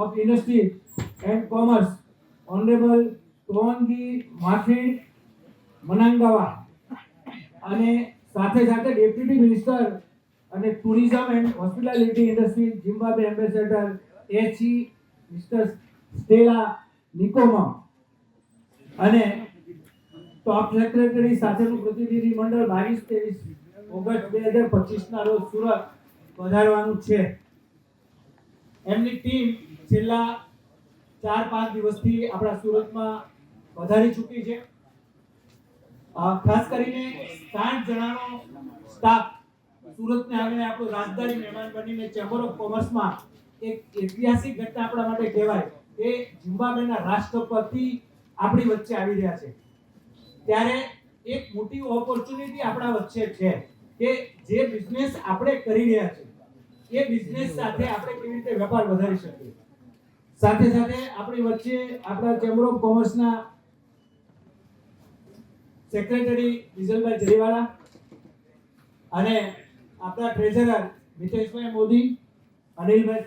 Of industry and commerce honourable Tongai Mafidi Mnangagwa અને સાથે સાથે ડેપ્યુટી મિનિસ્ટર અને tourism and hospitality industry Zimbabwe ambassador એચી mister Stella Nkomo અને top secretary સાથેનું પ્રતિનિધિ મંડળ બાવીસ ત્રેવીસ ઓગસ્ટ બે હજાર પચીસના રોજ સુરત પધારવાનું છે. એમની ટીમ છેલ્લા ચાર, પાંચ દિવસથી આપણા સુરતમાં વધારી ચૂકી છે. ખાસ કરીને સાઠ જણાનો સ્ટાફ સુરતને આવીને આપણું રાજધાની મહેમાન બનીને ચેમ્બર ઓફ કોમર્સમાં એક ઐતિહાસિક ઘટના આપણા માટે કહેવાય કે ઝિમ્બાબ્વેના રાષ્ટ્રપતિ આપણી વચ્ચે આવી રહ્યા છે. ત્યારે એક મોટી ઓપોર્ચ્યુનિટી આપણા વચ્ચે છે કે જે બિઝનેસ આપણે કરી રહ્યા છે. એ બિઝનેસ સાથે આપણે કેવી રીતે વેપાર વધારી શકીએ? સાથે સાથે આપણી વચ્ચે આપણા ચેમ્બર ઓફ કોમર્સના સેક્રેટરી વિજલભાઈ જરીવાળા અને આપણા ટ્રેઝરર મિતેશભાઈ મોદી, અનિલભાઈ